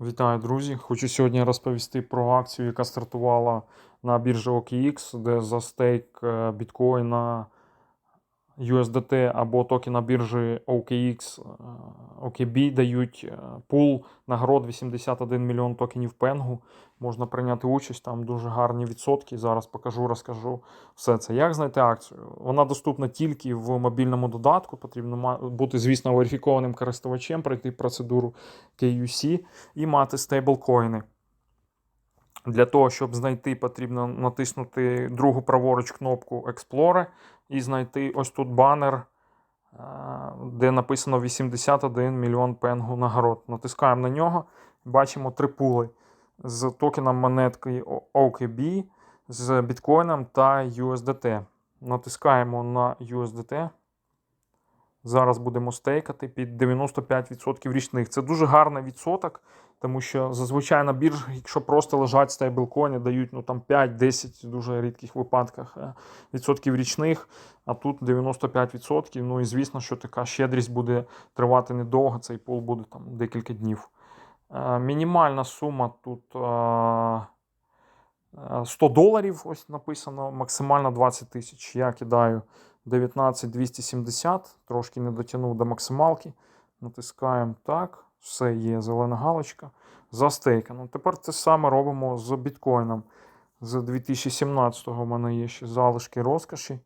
Вітаю, друзі! Хочу сьогодні розповісти про акцію, яка стартувала на біржі OKX, де за стейк е, біткоїна USDT або токена біржі OKX, е, OKB дають е, пул нагород 81 мільйон токенів пенгу. Можна прийняти участь, там дуже гарні відсотки. Зараз покажу, розкажу все це. Як знайти акцію? Вона доступна тільки в мобільному додатку. Потрібно бути, звісно, верифікованим користувачем, пройти процедуру KUC і мати стейблкоїни. Для того, щоб знайти, потрібно натиснути другу праворуч кнопку Explorer і знайти ось тут банер, е, де написано 81 мільйон пенгу нагород. Натискаємо на нього, бачимо три пули з токеном монетки OKB, з біткоїном та USDT. Натискаємо на USDT. Зараз будемо стейкати під 95% річних. Це дуже гарний відсоток, тому що зазвичай на біржах, якщо просто лежать стейблкоїни, дають ну, там 5-10 в дуже рідких випадках е, відсотків річних, а тут 95%. Ну і звісно, що така щедрість буде тривати недовго, цей пул буде там декілька днів. Е, Мінімальна сума тут е, е, 100 доларів, ось написано, максимально 20 тисяч. Я кидаю 19270, трошки не дотягнув до максималки. Натискаємо так, все є, зелена галочка. Застейкано. Тепер те саме робимо з біткоїном. З 2017-го в мене є ще залишки розкоші.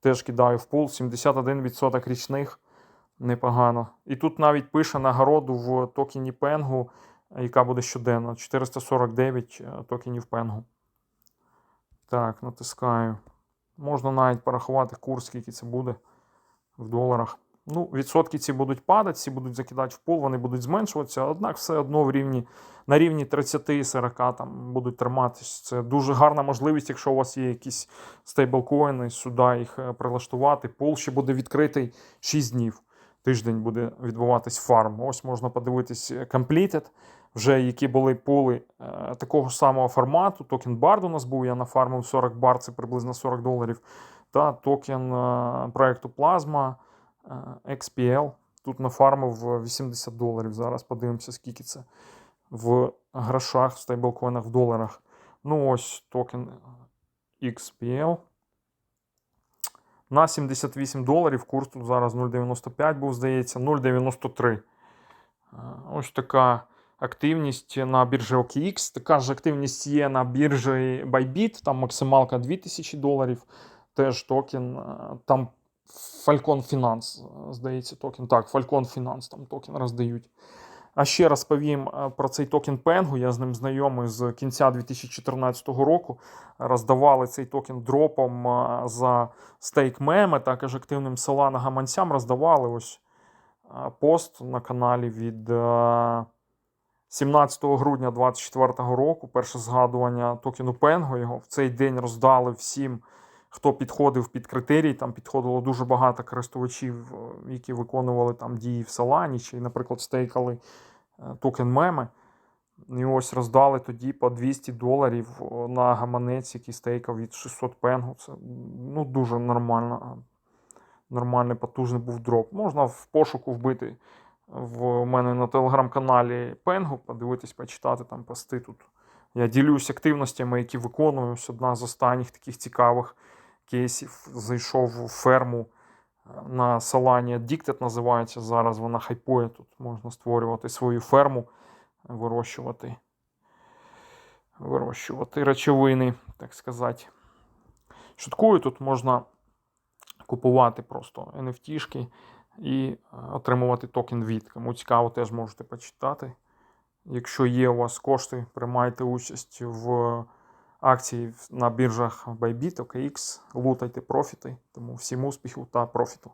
Теж кидаю в пул 71% річних. Непогано. І тут навіть пише нагороду в токені пенгу, яка буде щоденно. 449 е, токенів пенгу. Так, натискаю. Можна навіть порахувати курс, скільки це буде в доларах. Ну, відсотки ці будуть падати, ці будуть закидати в пул, вони будуть зменшуватися, однак все одно в рівні, на рівні 30-40 там будуть триматись. Це дуже гарна можливість, якщо у вас є якісь стейблкоїни, сюди їх е, прилаштувати. Пул ще буде відкритий 6 днів. Тиждень буде відбуватись фарм. Ось можна подивитись е, Completed, вже які були пули е, такого самого формату. Токен Bard у нас був, я нафармив 40 бар, це приблизно 40 доларів. Та токен е, проекту Plasma е, XPL. Тут нафармив 80 доларів. Зараз подивимося, скільки це в грошах, в стейблкоїнах, в доларах. Ну, ось токен XPL. На 78 доларів. Курс тут зараз 0,95 був, здається, 0,93. Е, Ось така активність на біржі OKX. Така ж активність є на біржі Bybit, там максималка 2000 доларів. Теж токен. е, Там Falcon Finance, е, здається, токен. Так, Falcon Finance там токен роздають. А ще розповім е, про цей токен Пенгу. Я з ним знайомий з кінця 2014 року. Роздавали цей токен дропом за стейк меми, також активним Solana гаманцям роздавали ось пост на каналі від 17 грудня 2024 року. Перше згадування токену Пенго. Його в цей день роздали всім, хто підходив під критерії. Там підходило дуже багато користувачів, е, які виконували там дії в Solana, чи, наприклад, стейкали е, токен меми. І ось роздали тоді по 200 доларів на гаманець, який стейкав від 600 пенгу. Це ну, дуже нормально. Нормальний потужний був дроп. Можна в пошуку вбити в мене на телеграм-каналі Пенгу, подивитись, почитати там пости тут. Я ділюсь активностями, які виконуюсь. Одна з останніх таких цікавих кейсів. Зайшов у ферму е, на Solana Addicted називається. Зараз вона хайпує. Тут можна створювати свою ферму, вирощувати, вирощувати речовини, так сказати. Шуткую, тут можна купувати просто NFT-шки і е, отримувати токен від. Кому цікаво, теж можете почитати. Якщо є у вас кошти, приймайте участь в акції на біржах Bybit, OKX, лутайте профіти. Тому всім успіхів та профіту.